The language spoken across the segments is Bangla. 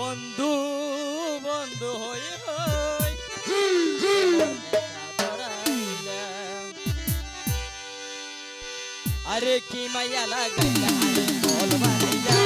বন্ধু বন্ধু হই হই। আরে কি মাইয়া লাগে? বল মাইয়া।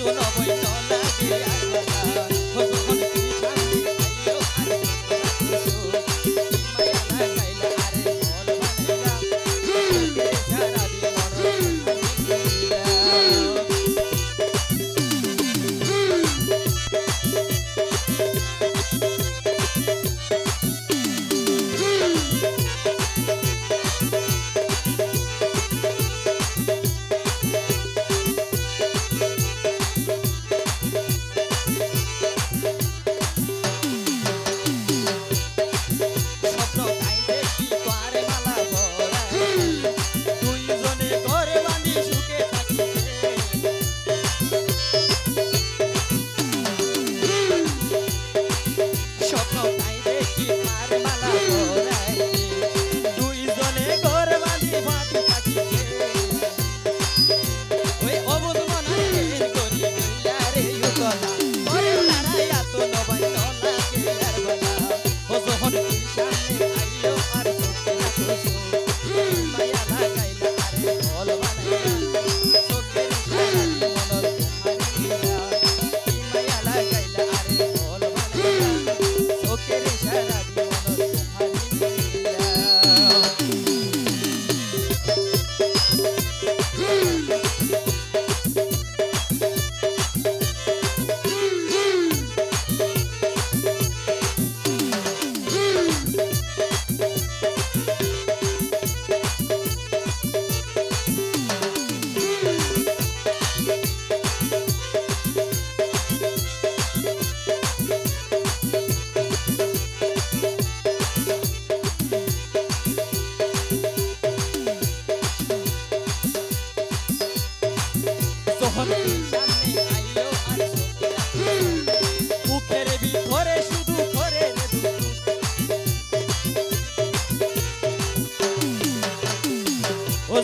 tu novo মালা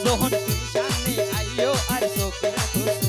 তুই সামনে আইও আর চোখে রাখো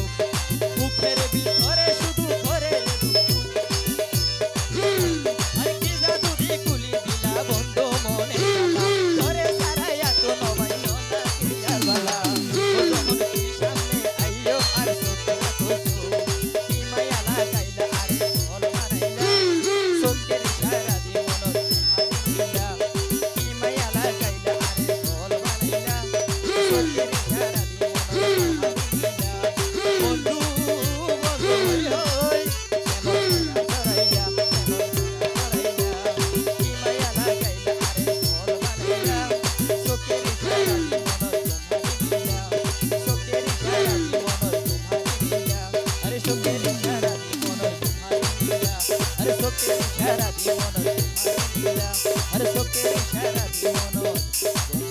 ইশারা দিও না। হর চোখের ইশারা দিও না।